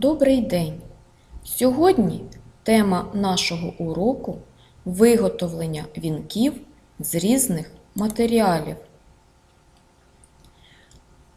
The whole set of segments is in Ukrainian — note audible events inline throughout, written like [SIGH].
Добрий день! Сьогодні тема нашого уроку виготовлення вінків з різних матеріалів.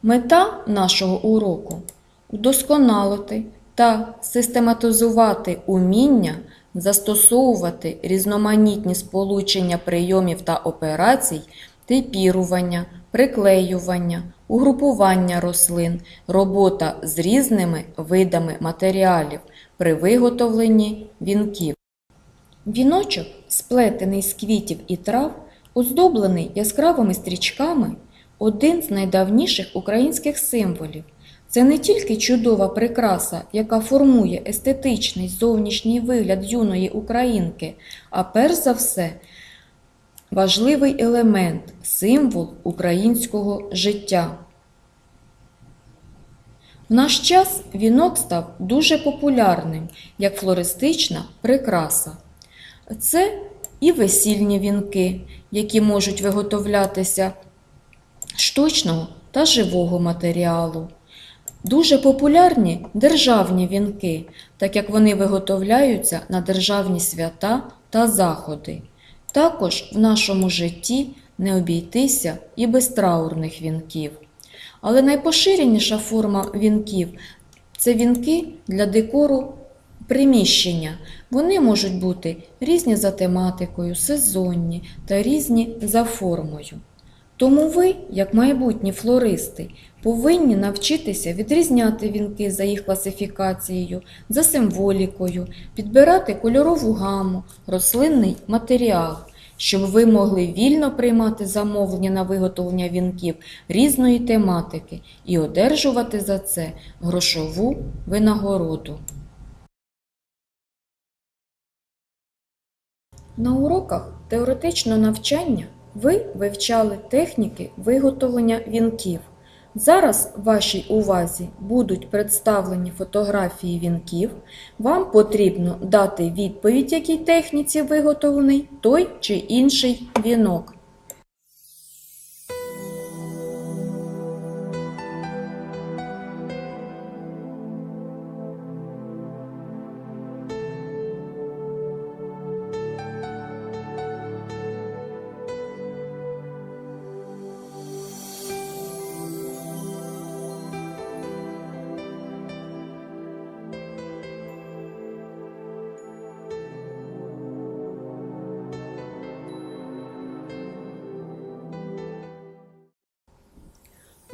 Мета нашого уроку удосконалити та систематизувати уміння застосовувати різноманітні сполучення прийомів та операцій, типірування, приклеювання, угрупування рослин, робота з різними видами матеріалів при виготовленні вінків. Віночок, сплетений з квітів і трав, оздоблений яскравими стрічками, один з найдавніших українських символів. Це не тільки чудова прикраса, яка формує естетичний зовнішній вигляд юної українки, а перш за все важливий елемент, символ українського життя. В наш час вінок став дуже популярним як флористична прикраса. Це і весільні вінки, які можуть виготовлятися штучного та живого матеріалу. Дуже популярні державні вінки, так як вони виготовляються на державні свята та заходи. Також в нашому житті не обійтися і без траурних вінків. Але найпоширеніша форма вінків це вінки для декору приміщення. Вони можуть бути різні за тематикою, сезонні та різні за формою. Тому ви, як майбутні флористи, повинні навчитися відрізняти вінки за їх класифікацією, за символікою, підбирати кольорову гаму, рослинний матеріал, щоб ви могли вільно приймати замовлення на виготовлення вінків різної тематики і одержувати за це грошову винагороду. На уроках теоретичного навчання ви вивчали техніки виготовлення вінків. Зараз вашій увазі будуть представлені фотографії вінків. Вам потрібно дати відповідь, якій техніці виготовлений той чи інший вінок.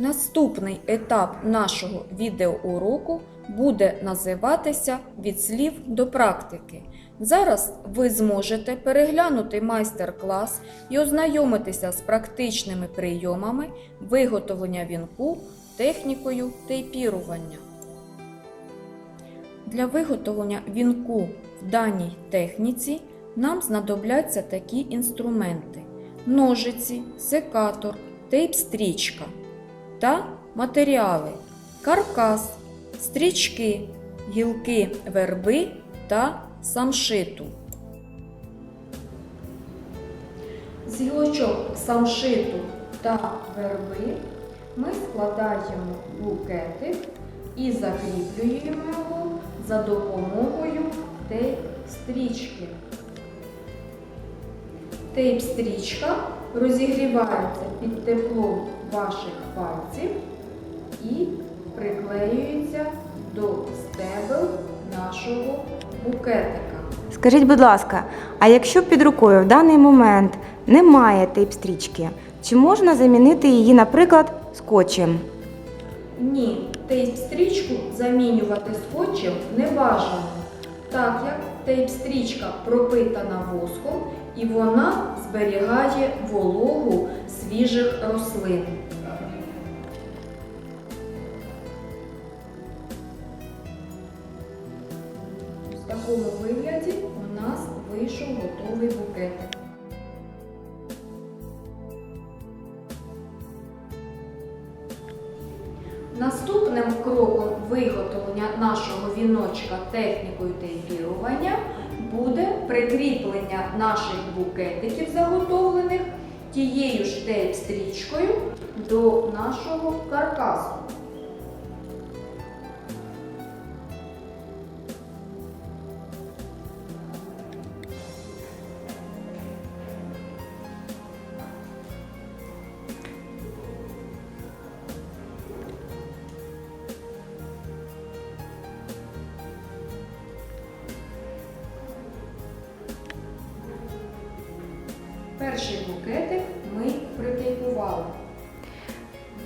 Наступний етап нашого відеоуроку буде називатися від слів до практики. Зараз ви зможете переглянути майстер-клас і ознайомитися з практичними прийомами виготовлення вінку технікою тейпірування. Для виготовлення вінку в даній техніці нам знадобляться такі інструменти: ножиці, секатор, тейп-стрічка та матеріали каркас, стрічки, гілки верби та самшиту. З гілочок самшиту та верби ми складаємо букетик і закріплюємо його за допомогою тейп-стрічки. Тейп-стрічка розігрівається під теплом ваших пальців і приклеюється до стебел нашого букетика. Скажіть, будь ласка, а якщо під рукою в даний момент немає тейп-стрічки, чи можна замінити її, наприклад, скотчем? Ні, тейп-стрічку замінювати скотчем не бажано, так як тейп-стрічка пропитана воском і вона зберігає вологу свіжих рослин. Такому вигляді у нас вийшов готовий букетик. Наступним кроком виготовлення нашого віночка технікою тейпірування буде прикріплення наших букетиків заготовлених тією ж тейп-стрічкою до нашого каркасу.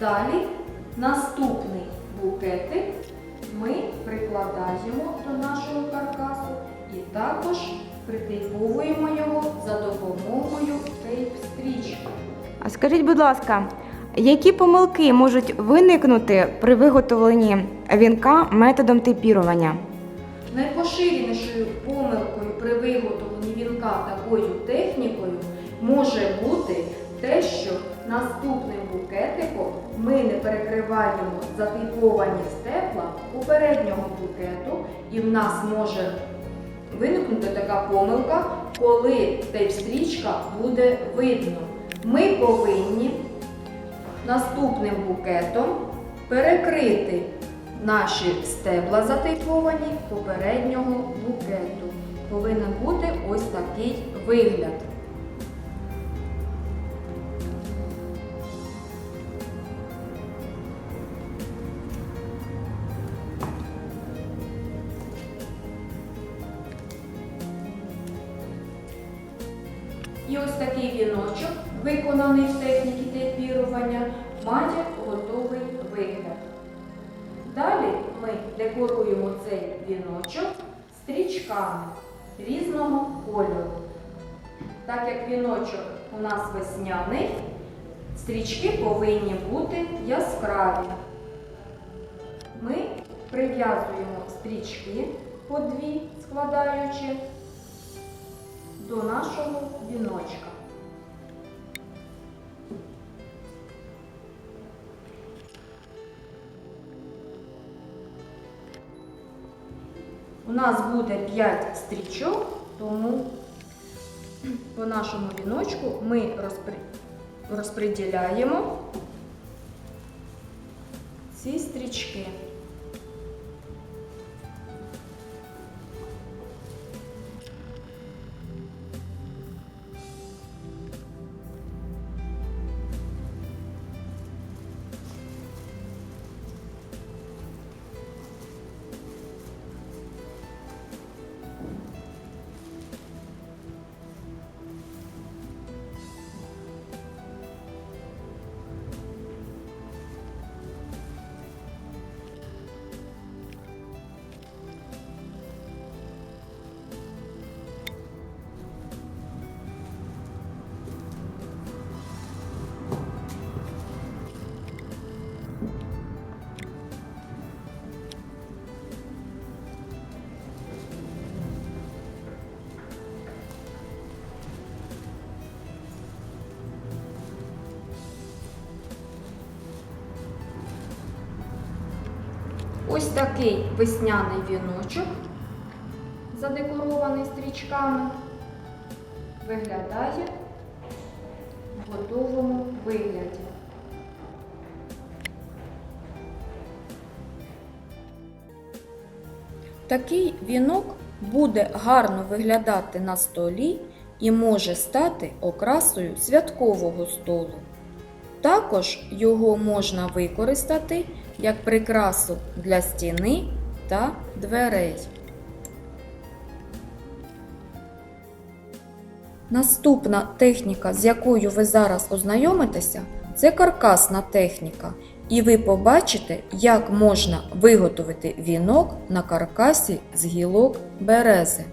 Далі наступний букетик ми прикладаємо до нашого каркасу і також притейповуємо його за допомогою тейп-стрічки. А скажіть, будь ласка, які помилки можуть виникнути при виготовленні вінка методом типірування? Найпоширенішою помилкою при виготовленні вінка такою технікою може бути те, що наступним букетиком ми не перекриваємо затиповані стебла попереднього букету, і в нас може виникнути така помилка, коли тейп-стрічка буде видно. Ми повинні наступним букетом перекрити наші стебла затиповані попереднього букету. Повинен бути ось такий вигляд. Виконаний в техніці тейпірування, має готовий вигляд. Далі ми декоруємо цей віночок стрічками різного кольору. Так як віночок у нас весняний, стрічки повинні бути яскраві. Ми прив'язуємо стрічки по дві, складаючи до нашого віночка. У нас буде 5 стрічок, тому по нашому віночку ми розпри... розподіляємо ці стрічки. Такий весняний віночок, задекорований стрічками, виглядає в готовому вигляді. Такий вінок буде гарно виглядати на столі і може стати окрасою святкового столу. Також його можна використати як прикрасу для стіни та дверей. Наступна техніка, з якою ви зараз ознайомитеся, це каркасна техніка, і ви побачите, як можна виготовити вінок на каркасі з гілок берези.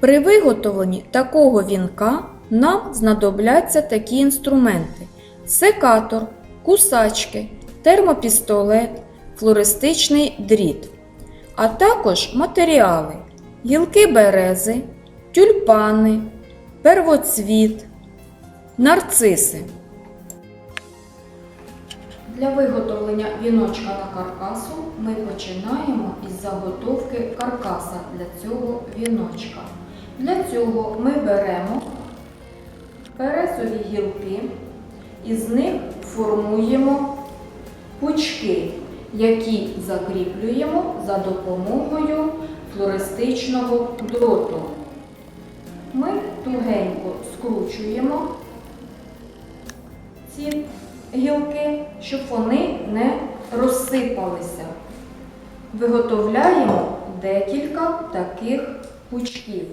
При виготовленні такого вінка нам знадобляться такі інструменти: секатор, кусачки, термопістолет, флористичний дріт, а також матеріали: гілки берези, тюльпани, первоцвіт, нарциси. Для виготовлення віночка на каркасу ми починаємо із заготовки каркаса для цього віночка. Для цього ми беремо березові гілки і з них формуємо пучки, які закріплюємо за допомогою флористичного дроту. Ми тугенько скручуємо ці гілки, щоб вони не розсипалися. Виготовляємо декілька таких пучків.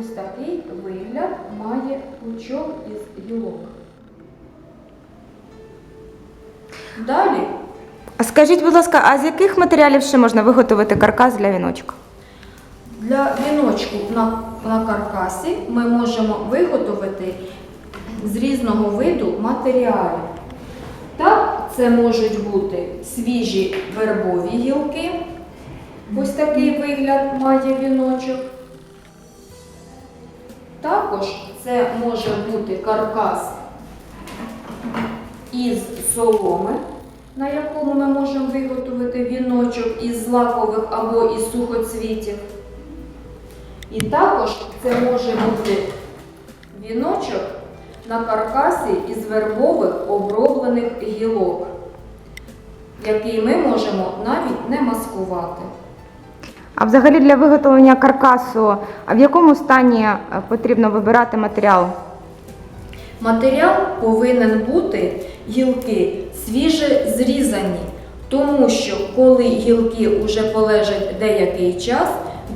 ось такий вигляд має пучок із гілок. Далі А скажіть, будь ласка, а з яких матеріалів ще можна виготовити каркас для віночка? Для віночку на, на каркасі ми можемо виготовити з різного виду матеріалів. Так, це можуть бути свіжі вербові гілки. Ось такий вигляд має віночок. Також це може бути каркас із соломи, на якому ми можемо виготовити віночок із злакових або із сухоцвітів. І також це може бути віночок на каркасі із вербових оброблених гілок, який ми можемо навіть не маскувати. А взагалі для виготовлення каркасу, а в якому стані е, потрібно вибирати матеріал? Матеріал повинен бути гілки свіже зрізані, тому що коли гілки вже полежать деякий час,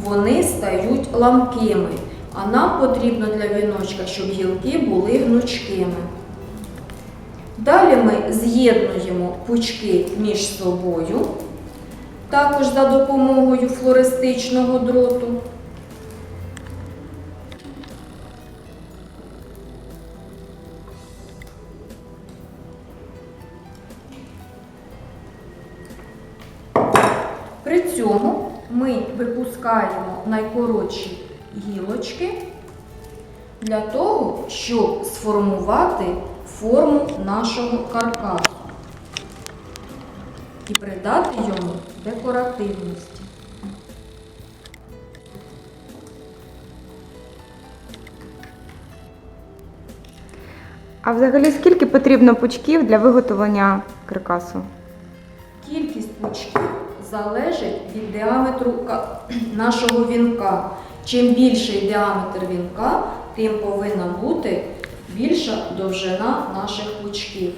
вони стають ламкими. А нам потрібно для віночка, щоб гілки були гнучкими. Далі ми з'єднуємо пучки між собою, також за допомогою флористичного дроту. Цьому ми випускаємо найкоротші гілочки для того, щоб сформувати форму нашого каркасу і придати йому декоративності. А взагалі скільки потрібно пучків для виготовлення каркасу? Кількість пучків залежить від діаметру [CLEARS THROAT] нашого вінка. Чим більший діаметр вінка, тим повинна бути більша довжина наших пучків.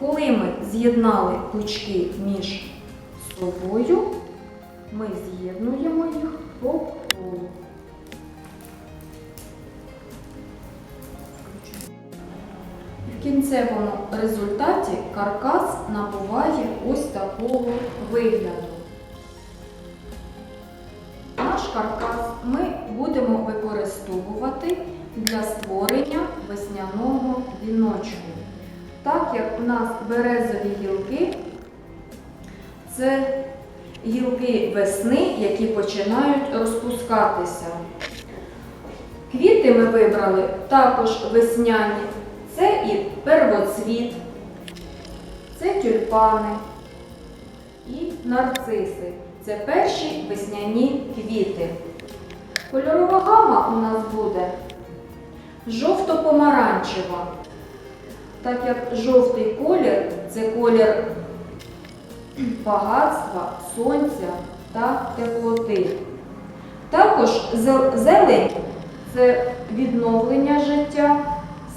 Коли ми з'єднали пучки між собою, ми з'єднуємо їх по колу. В кінцевому результаті каркас набуває ось такого вигляду. Наш каркас ми будемо використовувати для створення весняного віночку. Так як у нас березові гілки це гілки весни, які починають розпускатися. Квіти ми вибрали також весняні. Це і первоцвіт, це тюльпани і нарциси. Це перші весняні квіти. Кольорова гама у нас буде жовто-помаранчева. Так як жовтий колір це колір багатства, сонця та теплоти. Також зелень це відновлення життя,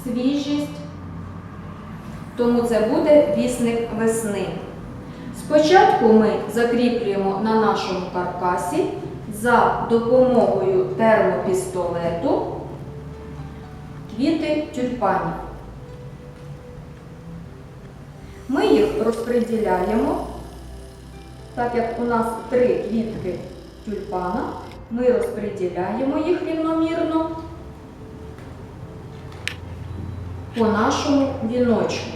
свіжість, тому це буде вісник весни. Спочатку ми закріплюємо на нашому каркасі за допомогою термопістолету квіти тюльпанів. Ми їх розподіляємо, так як у нас три квітки тюльпана, ми розподіляємо їх рівномірно по нашому віночку.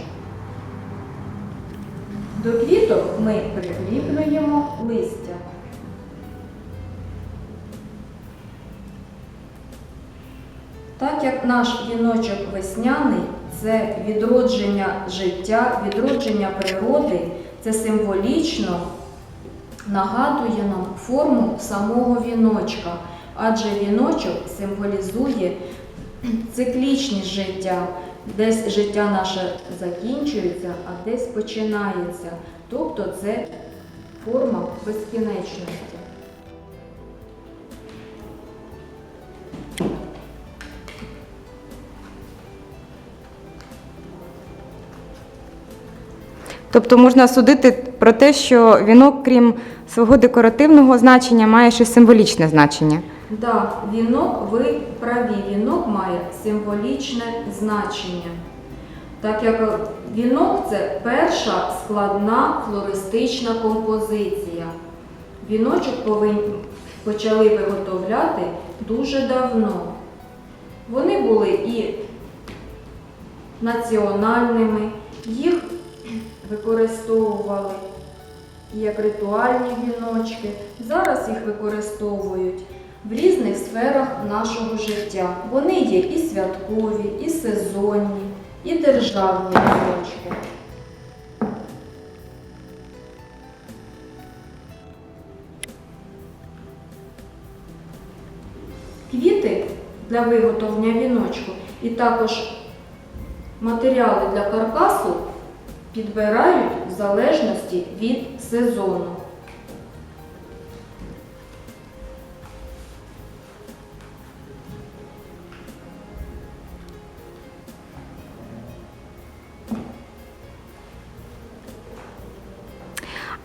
До квіток ми прикріплюємо листя. Так як наш віночок весняний це відродження життя, відродження природи, це символічно нагадує нам форму самого віночка, адже віночок символізує циклічність життя. Десь життя наше закінчується, а десь починається. Тобто це форма безкінечності. Тобто можна судити про те, що вінок, крім свого декоративного значення, має ще символічне значення. Да, вінок, ви праві, вінок має символічне значення. Так як вінок це перша складна флористична композиція. Віночок повинні почали виготовляти дуже давно. Вони були і національними, використовували як ритуальні віночки. Зараз їх використовують в різних сферах нашого життя. Вони є і святкові, і сезонні, і державні віночки. Квіти для виготовлення віночку і також матеріали для каркасу підбирають в залежності від сезону.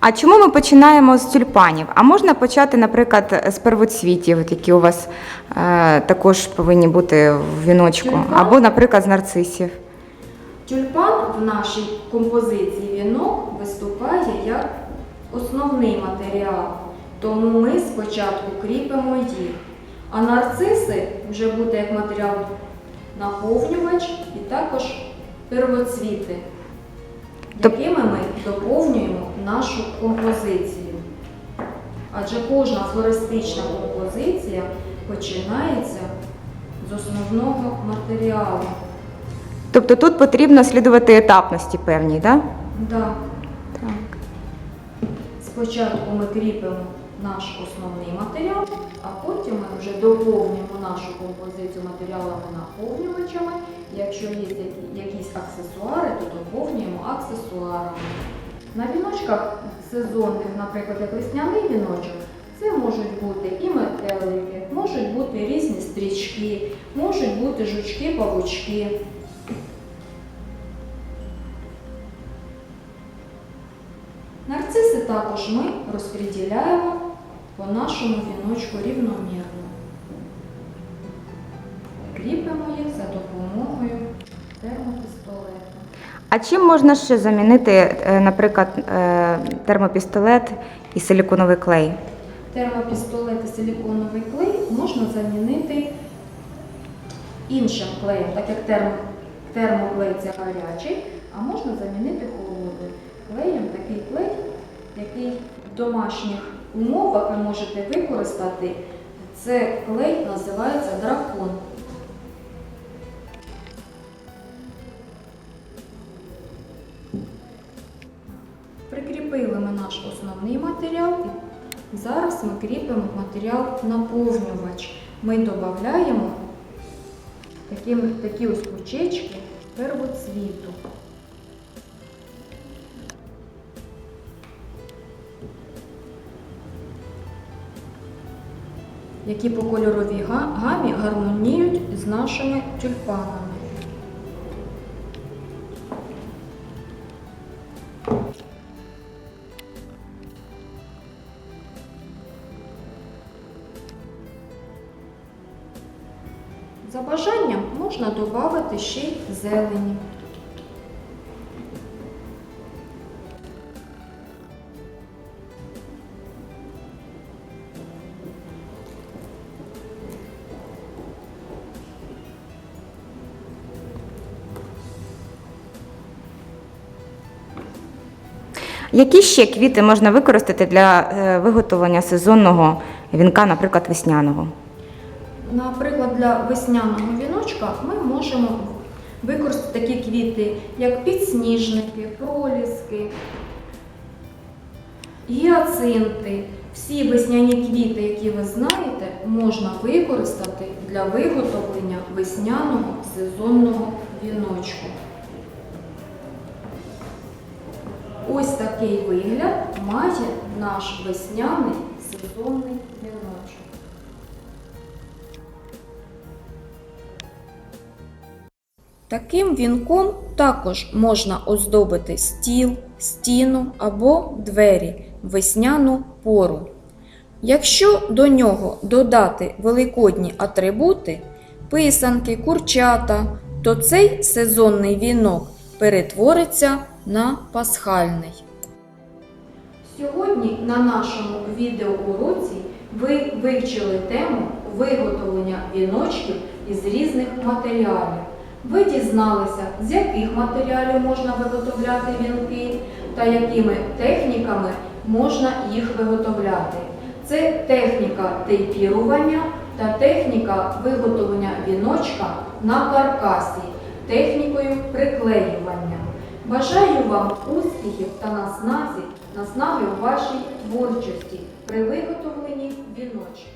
А чому ми починаємо з тюльпанів? А можна почати, наприклад, з первоцвітів, які у вас е, також повинні бути в віночку, Тюльпан? або, наприклад, з нарцисів. Тюльпан в нашій композиції вінок виступає як основний матеріал, тому ми спочатку кріпимо їх. А нарциси вже буде як матеріал наповнювач і також первоцвіти, якими ми доповнюємо нашу композицію. Адже кожна флористична композиція починається з основного матеріалу. Тобто тут потрібно слідувати етапності певній, да? Да. так? Спочатку ми кріпимо наш основний матеріал, а потім ми вже доповнюємо нашу композицію матеріалами наповнювачами. Якщо є якісь аксесуари, то доповнюємо аксесуарами. На віночках сезонних, наприклад, як весняний віночок, це можуть бути і метелики, можуть бути різні стрічки, можуть бути жучки, Нарциси також ми розподіляємо по нашому віночку рівномірно. Кріпимо їх за допомогою термопістолета. А чим можна ще замінити, е, наприклад, е, термопістолет і силіконовий клей? Термопістолет і силіконовий клей можна замінити іншим клеєм, так як термоклей це гарячий, а можна замінити холодним клеєм такий клей, який в домашніх умовах ви можете використати. Це клей називається дракон. Прикріпили ми наш основний матеріал. Зараз ми кріпимо матеріал наповнювач. Ми додаємо такі, такі ось кучечки первоцвіту. Які по кольоровій гамі гармоніють з нашими тюльпанами. За бажанням можна додати ще й зелені. Які ще квіти можна використати для е, виготовлення сезонного вінка, наприклад, весняного? Наприклад, для весняного віночка ми можемо використати такі квіти, як підсніжники, проліски, гіацинти. Всі весняні квіти, які ви знаєте, можна використати для виготовлення весняного сезонного віночку. Такий вигляд має наш весняний сезонний віночок. Таким вінком також можна оздобити стіл, стіну або двері в весняну пору. Якщо до нього додати великодні атрибути, писанки, курчата, то цей сезонний вінок перетвориться на пасхальний. Сьогодні на нашому відеоуроці ви вивчили тему виготовлення віночків із різних матеріалів. Ви дізналися, з яких матеріалів можна виготовляти вінки та якими техніками можна їх виготовляти. Це техніка тейпірування та техніка виготовлення віночка на каркасі, технікою приклеювання. Бажаю вам успіхів та насназі, наснаги у вашій творчості при виготовленні віночка.